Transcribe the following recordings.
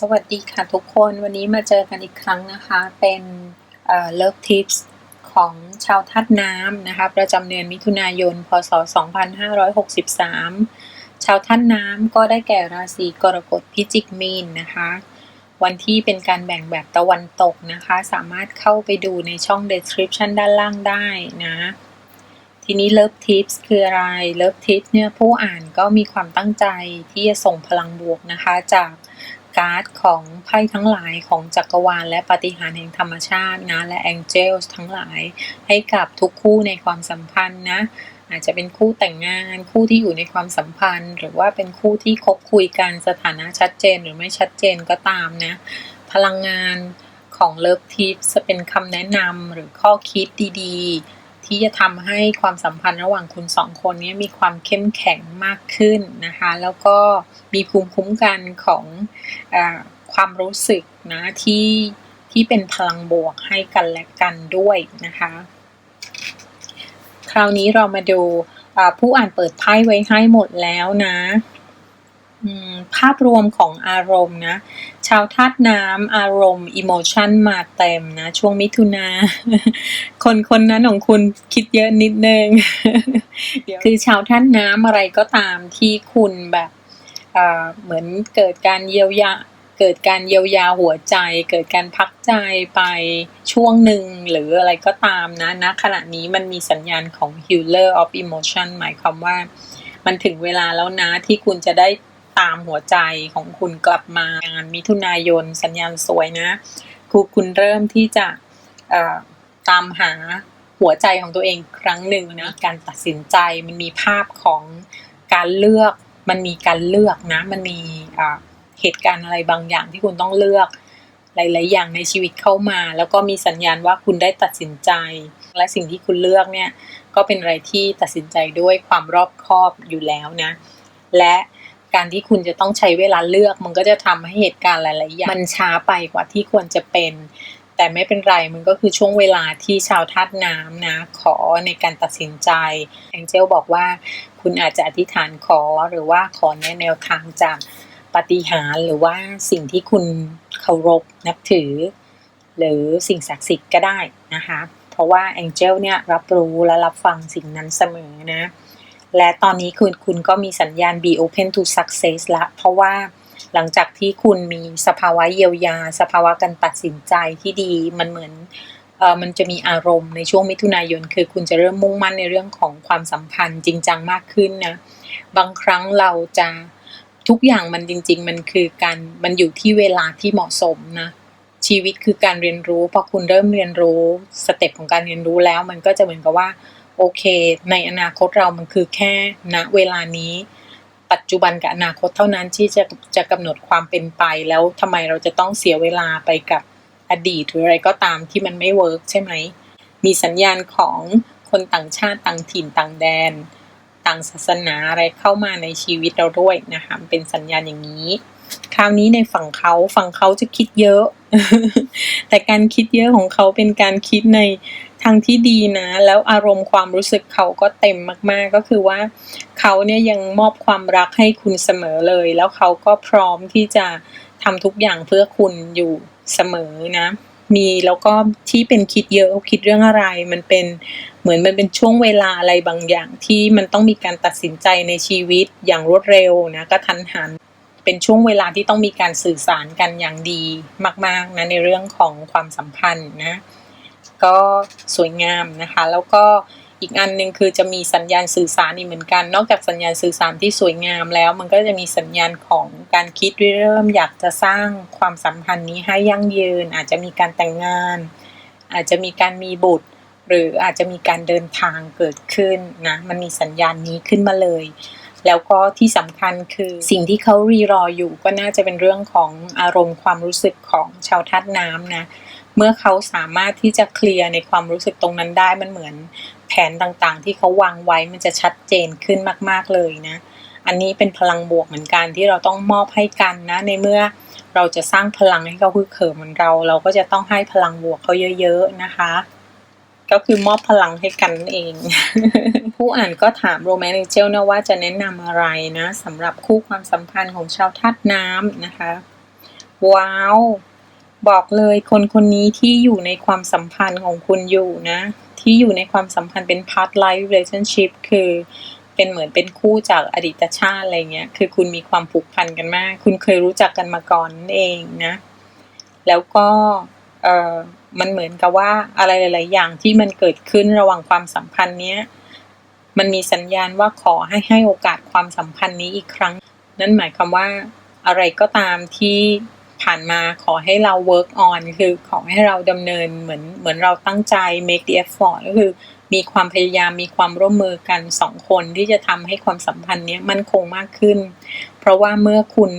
สวัสดีค่ะทุกคนวันนี้มาเจอกันอีกครั้งนะคะ เป็นเลิฟทิปส์ของชาวทัดน้ำนะคะ ประจำเดือนมิถุนายน พศ 2563 ชาวทัดน้ำก็ได้แก่ราศีกรกฎพิจิกมีนนะคะ วันที่เป็นการแบ่งแบบตะวันตกนะคะ สามารถเข้าไปดูในช่อง description ด้านล่างได้นะทีนี้ Love Tips คืออะไร Love Tips เนี่ยผู้อ่านก็มีความตั้งใจที่จะส่งพลังบวกนะคะ จาก การ์ดของไพ่ทั้งหลายของจักรวาล และปฏิหารแห่งธรรมชาตินะและแองเจลทั้งหลาย ให้กับทุกคู่ในความสัมพันธ์นะอาจจะเป็นคู่แต่งงานคู่ที่อยู่ในความสัมพันธ์ หรือว่าเป็นคู่ที่คบคุยกันสถานะชัดเจนหรือไม่ชัดเจนก็ตามนะ พลังงานของเลิฟทิปจะเป็นคำแนะนำหรือข้อคิดดีๆ ที่จะทำให้ความสัมพันธ์ระหว่างคุณสองคนนี้มีความเข้มแข็งมากขึ้นนะคะ แล้วก็มีภูมิคุ้มกันของอความรู้สึกนะที่ที่เป็นพลังบวกให้กันและกันด้วยนะคะ คราวนี้เรามาดูผู้อ่านเปิดไพ่ไว้ให้หมดแล้วนะ ภาพรวมของอารมณ์นะ ชาวธาตุน้ำอารมณ์อิโมชันมาเต็มนะ ช่วงมิถุนา คนคนนั้นของคุณคิดเยอะนิดนึง คือชาวธาตุน้ำอะไรก็ตามที่คุณแบบเหมือนเกิดการเยียวยาเกิดการเยียวยาหัวใจ เกิดการพักใจไปช่วงหนึ่งหรืออะไรก็ตามนะณนะขณะนี้มันมีสัญญาณของ healer of emotion หมายความว่า มันถึงเวลาแล้วนะที่คุณจะได้ ตามหัวใจของคุณกลับมางานมิถุนายนสัญญาณสวยนะคือคุณเริ่มที่จะตามหาหัวใจของตัวเองครั้งหนึ่งนะการตัดสินใจมันมีภาพของการเลือก มันมีการเลือกนะ มันมีเหตุการณ์อะไรบางอย่างที่คุณต้องเลือกหลาย ๆ อย่างในชีวิตเข้ามา แล้วก็มีสัญญาณว่าคุณได้ตัดสินใจ และสิ่งที่คุณเลือกเนี่ยก็เป็นอะไรที่ตัดสินใจด้วยความรอบคอบอยู่แล้วนะ และ การที่คุณจะต้องใช้เวลาเลือก มันก็จะทำให้เหตุการณ์หลายๆอย่างมันช้าไปกว่าที่ควรจะเป็น แต่ไม่เป็นไรมันก็คือช่วงเวลาที่ชาวธาตุน้ำนะ ขอในการตัดสินใจแองเจลบอกว่า คุณอาจจะอธิษฐานขอหรือว่าขอในแนวทางจากปฏิหารหรือว่าสิ่งที่คุณเคารพนับถือ หรือสิ่งศักดิ์สิทธิ์ก็ได้นะคะ เพราะว่าแองเจลเนี่ยรับรู้และรับฟังสิ่งนั้นเสมอนะ และตอนนี้คุณคุณก็มีสัญญาณ be open to success ละ เพราะว่าหลังจากที่คุณมีสภาวะเยียวยา สภาวะการตัดสินใจที่ดีมันเหมือนเออมันจะมีอารมณ์ในช่วงมิถุนายน คือคุณจะเริ่มมุ่งมั่นในเรื่องของความสัมพันธ์จริงจังมากขึ้นนะ บางครั้งเราจะทุกอย่างมันจริง ๆ มันคือการมันอยู่ที่เวลาที่เหมาะสมนะชีวิตคือการเรียนรู้พอคุณเริ่มเรียนรู้สเต็ปของการเรียนรู้แล้ว มันก็จะเหมือนกับว่า โอเค ในอนาคตเรามันคือแค่ณเวลานี้ ปัจจุบันกับอนาคตเท่านั้นที่จะจะกำหนดความเป็นไปแล้วทำไมเราจะต้องเสียเวลาไปกับอดีตหรืออะไรก็ตามที่มันไม่เวิร์กใช่ไหม มีสัญญาณของคนต่างชาติต่างถิ่นต่างแดน ต่างศาสนาอะไรเข้ามาในชีวิตเราด้วยนะคะเป็นสัญญาณอย่างนี้ คราวนี้ในฝั่งเขาฝั่งเขาจะคิดเยอะ แต่การคิดเยอะของเขาเป็นการคิดใน ทางที่ดีนะ แล้วอารมณ์ความรู้สึกเขาก็เต็มมาก ๆ ก็คือว่า เขาเนี่ยยังมอบความรักให้คุณเสมอเลย แล้วเขาก็พร้อมที่จะทำทุกอย่างเพื่อคุณอยู่เสมอนะ มีแล้วก็ที่เป็นคิดเยอะคิดเรื่องอะไร มันเป็นเหมือนมันเป็นช่วงเวลาอะไรบางอย่างที่มันต้องมีการตัดสินใจในชีวิตอย่างรวดเร็วนะก็ทันหันเป็นช่วงเวลาที่ต้องมีการสื่อสารกันอย่างดีมาก ๆนะในเรื่องของความสัมพันธ์นะ ก็สวยงามนะคะ แล้วก็อีกอันหนึ่งคือจะมีสัญญาณสื่อสารนี่เหมือนกัน นอกจากสัญญาณสื่อสารที่สวยงามแล้ว มันก็จะมีสัญญาณของการคิดเริ่มอยากจะสร้างความสัมพันธ์นี้ให้ยั่งยืน อาจจะมีการแต่งงาน อาจจะมีการมีบุตร หรืออาจจะมีการเดินทางเกิดขึ้นนะมันมีสัญญาณนี้ขึ้นมาเลย แล้วก็ที่สำคัญคือสิ่งที่เขารีรออยู่ก็น่าจะเป็นเรื่องของอารมณ์ความรู้สึกของชาวทัดน้ำนะ เมื่อเขาสามารถที่จะเคลียร์ในความรู้สึกตรงนั้นได้มันเหมือนแผนต่างๆ ที่เขาวางไว้มันจะชัดเจนขึ้นมาก ๆเลยนะ อันนี้เป็นพลังบวกเหมือนกันที่เราต้องมอบให้กันนะ ในเมื่อเราจะสร้างพลังให้เขาคือเขิมเหมือนเรา เราก็จะต้องให้พลังบวกเขาเยอะ ๆ นะคะ ก็คือมอบพลังให้กันเอง ผู้อ่านก็ถามโรแมนติเจลนะว่าจะแนะนำอะไรนะสำหรับคู่ความสัมพันธ์ของชาวธาตุน้ำนะคะ ว้าว บอกเลยคนคนนี้ที่อยู่ในความสัมพันธ์ของคุณอยู่นะ ที่อยู่ในความสัมพันธ์เป็น part life relationship คือเป็นเหมือนเป็นคู่จากอดีตชาติอะไรเงี้ย คือคุณมีความผูกพันกันมาก คุณเคยรู้จักกันมาก่อนนั่นเองนะ แล้วก็เออมันเหมือนกับว่าอะไรหลาย ๆ อย่างที่มันเกิดขึ้นระหว่างความสัมพันธ์เนี้ย มันมีสัญญาณว่าขอให้ให้โอกาสความสัมพันธ์นี้อีกครั้ง นั่นหมายความว่าอะไรก็ตามที่ ผ่านมาขอให้เรา work on คือขอให้เราดำเนินเหมือนเหมือนเราตั้งใจ make the effort ก็คือมีความพยายามมีความร่วมมือกันสองคนที่จะทำให้ความสัมพันธ์นี้มั่นคงมากขึ้น เพราะว่าเมื่อคุณ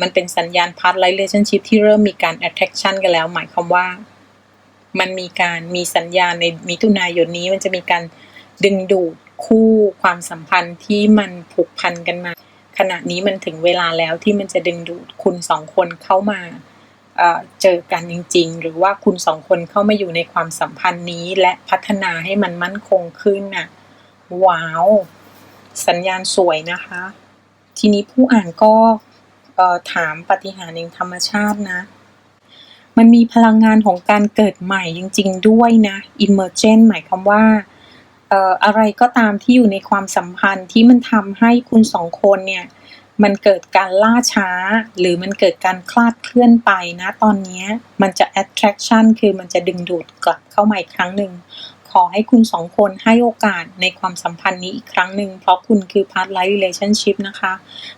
มันเป็นสัญญาณ part relationship ที่เริ่มมีการ attraction กันแล้ว หมายความว่า มันมีการมีสัญญาณในมิถุนายนนี้มันจะมีการดึงดูดคู่ความสัมพันธ์ที่มันผูกพันกันมา ขณะนี้มันถึงเวลาแล้วที่มันจะดึงดูดคุณสองคนเข้ามาเจอกันจริง ๆ หรือว่าคุณสองคนเข้ามาอยู่ในความสัมพันธ์นี้ และพัฒนาให้มันมั่นคงขึ้นน่ะว้าว สัญญาณสวยนะคะ ทีนี้ผู้อ่านก็ถามปฏิหารเองธรรมชาตินะ มันมีพลังงานของการเกิดใหม่จริง ๆ ด้วยนะ emergent หมายความว่า อะไรก็ตามที่อยู่ในความสัมพันธ์ที่มันทำให้คุณสองคนเนี่ยมันเกิดการล่าช้า หรือมันเกิดการคลาดเคลื่อนไปนะตอนนี้มันจะ attraction คือมันจะดึงดูดกลับเข้ามาอีกครั้งหนึ่งขอให้คุณสองคนให้โอกาสในความสัมพันธ์นี้อีกครั้งหนึ่งเพราะคุณคือ part life relationship นะคะ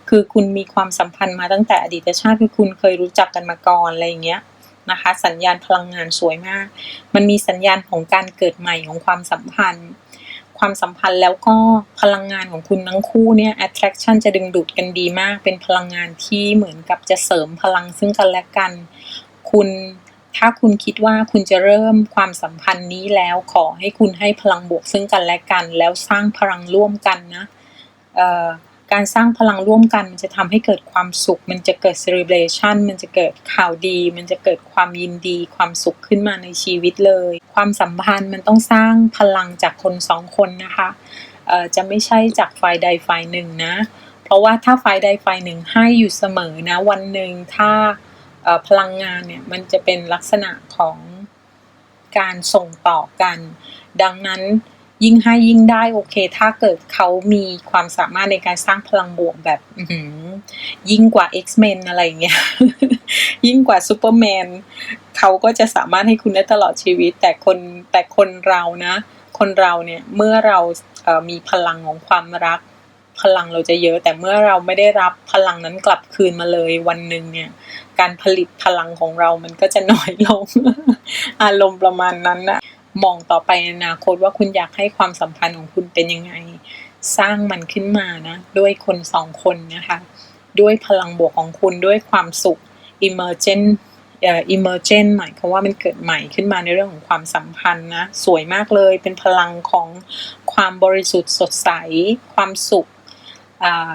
คือคุณมีความสัมพันธ์มาตั้งแต่อดีตชาติคือคุณเคยรู้จักกันมาก่อนอะไรอย่างเงี้ยนะคะ สัญญาณพลังงานสวยมาก มันมีสัญญาณของการเกิดใหม่ของความสัมพันธ์ ความสัมพันธ์แล้วก็พลังงานของคุณทั้งคู่เนี่ย attraction จะดึงดูดกันดีมาก เป็นพลังงานที่เหมือนกับจะเสริมพลังซึ่งกันและกัน คุณถ้าคุณคิดว่าคุณจะเริ่มความสัมพันธ์นี้แล้วขอให้คุณให้พลังบวกซึ่งกันและกัน แล้วสร้างพลังร่วมกันนะ การสร้างพลังร่วมกันมันจะทำให้เกิดความสุข มันจะเกิด celebration มันจะเกิดข่าวดี มันจะเกิดความยินดี ความสุขขึ้นมาในชีวิตเลย ความสัมพันธ์มันต้องสร้างพลังจากคนสองคนนะคะจะไม่ใช่จากฝ่ายใดฝ่ายหนึ่งนะ เพราะว่าถ้าฝ่ายใดฝ่ายหนึ่งให้อยู่เสมอนะวันหนึ่งถ้าพลังงานเนี่ยมันจะเป็นลักษณะของการส่งต่อกัน ดังนั้น ยิ่งให้ยิ่งได้โอเค ถ้าเกิดเขามีความสามารถในการสร้างพลังบวกแบบยิ่งกว่า X-Men อะไรเงี้ย ยิ่งกว่าซูเปอร์แมนเขาก็จะสามารถให้คุณได้ตลอดชีวิต แต่คนแต่คนเรานะ คนเราเนี่ยเมื่อเราเมีพลังของความรัก พลังเราจะเยอะ แต่เมื่อเราไม่ได้รับพลังนั้นกลับคืนมาเลยวันหนึ่งเนี่ยการผลิตพลังของเรามันก็จะน้อยลง อารมณ์ประมาณนั้นนะ มองต่อไปในอนาคตว่าคุณอยากให้ความสัมพันธ์ของคุณเป็นยังไง สร้างมันขึ้นมานะ ด้วยคนสองคนนะคะ ด้วยพลังบวกของคุณด้วยความสุข emergent เอ่อ emergent หมายความว่ามันเกิดใหม่ขึ้นมาในเรื่องของความสัมพันธ์นะ สวยมากเลยเป็นพลังของความบริสุทธิ์สดใส ความสุขอ่า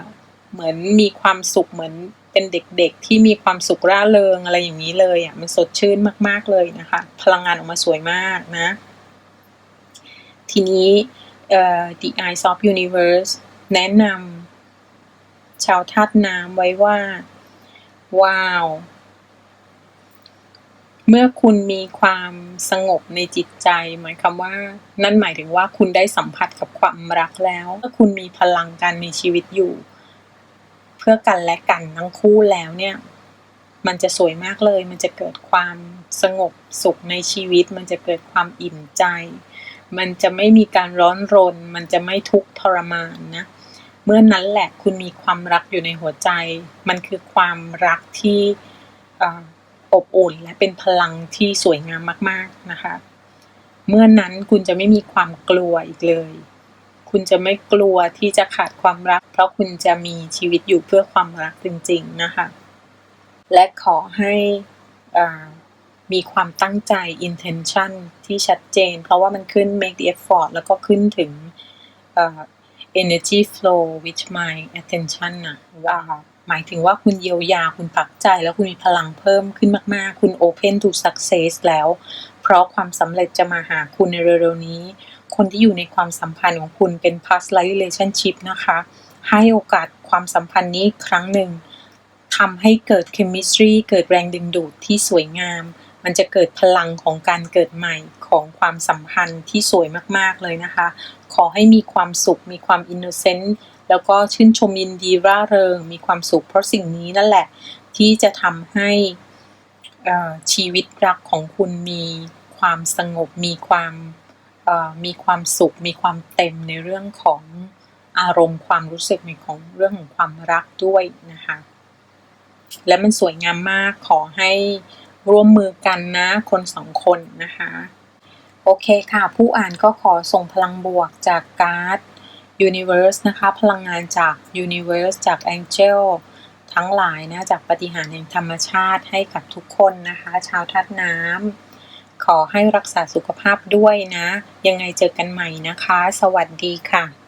เหมือนมีความสุขเหมือนเป็นเด็กๆ ที่มีความสุขร่าเริงอะไรอย่างนี้เลยอะมันสดชื่นมากๆเลยนะคะ พลังงานออกมาสวยมากนะ ทีนี้ The Eyes of Universe แนะนำชาวธาตุน้ำไว้ว่า ว้าว เมื่อคุณมีความสงบในจิตใจ หมายความว่า นั่นหมายถึงว่าคุณได้สัมผัสกับความรักแล้วเมื่อคุณมีพลังการมีชีวิตอยู่ เพื่อกันและกันทั้งคู่แล้วเนี่ยมันจะสวยมากเลย มันจะเกิดความสงบสุขในชีวิต มันจะเกิดความอิ่มใจ มันจะไม่มีการร้อนรน มันจะไม่ทุกข์ทรมานนะ เมื่อนนั้นแหละคุณมีความรักอยู่ในหัวใจ มันคือความรักที่อบอุ่นและเป็นพลังที่สวยงามมาก ๆนะคะ เมื่อนนั้นคุณจะไม่มีความกลัวอีกเลย คุณจะไม่กลัวที่จะขาดความรัก เพราะคุณจะมีชีวิตอยู่เพื่อความรักจริง ๆ นะคะ และขอให้ มีความตั้งใจ intention ที่ชัดเจน เพราะว่ามันขึ้น make the effort แล้วก็ขึ้นถึง energy flow with my attention นะว่าหมายถึงว่าคุณเยียวยาคุณปักใจแล้วคุณมีพลังเพิ่มขึ้นมาก ๆ คุณ open to success แล้ว เพราะความสำเร็จจะมาหาคุณในเร็ว ๆ นี้ คนที่อยู่ในความสัมพันธ์ของคุณเป็น past life relationship นะคะ ให้โอกาสความสัมพันธ์นี้ครั้งหนึ่งทำให้เกิด chemistry เกิดแรงดึงดูดที่สวยงาม มันจะเกิดพลังของการเกิดใหม่ของความสัมพันธ์ที่สวยมากๆเลยนะคะ ขอให้มีความสุข มีความอินโนเซนต์แล้วก็ชื่นชมยินดีร่าเริง มีความสุขเพราะสิ่งนี้นั่นแหละ ที่จะทำให้ชีวิตรักของคุณมีความสงบ มีความมีความสุข มีความเต็มในเรื่องของอารมณ์ความรู้สึกในของเรื่องของความรักด้วยนะคะ และมันสวยงามมากขอให้ ร่วมมือกันนะคนสองคนนะคะ โอเคค่ะ ผู้อ่านก็ขอส่งพลังบวกจากการ์ด Universe นะคะ พลังงานจาก Universe จาก Angel ทั้งหลายนะ จากปฏิหารแห่งธรรมชาติให้กับทุกคนนะคะ ชาวทัดน้ำขอให้รักษาสุขภาพด้วยนะ ยังไงเจอกันใหม่นะคะ สวัสดีค่ะ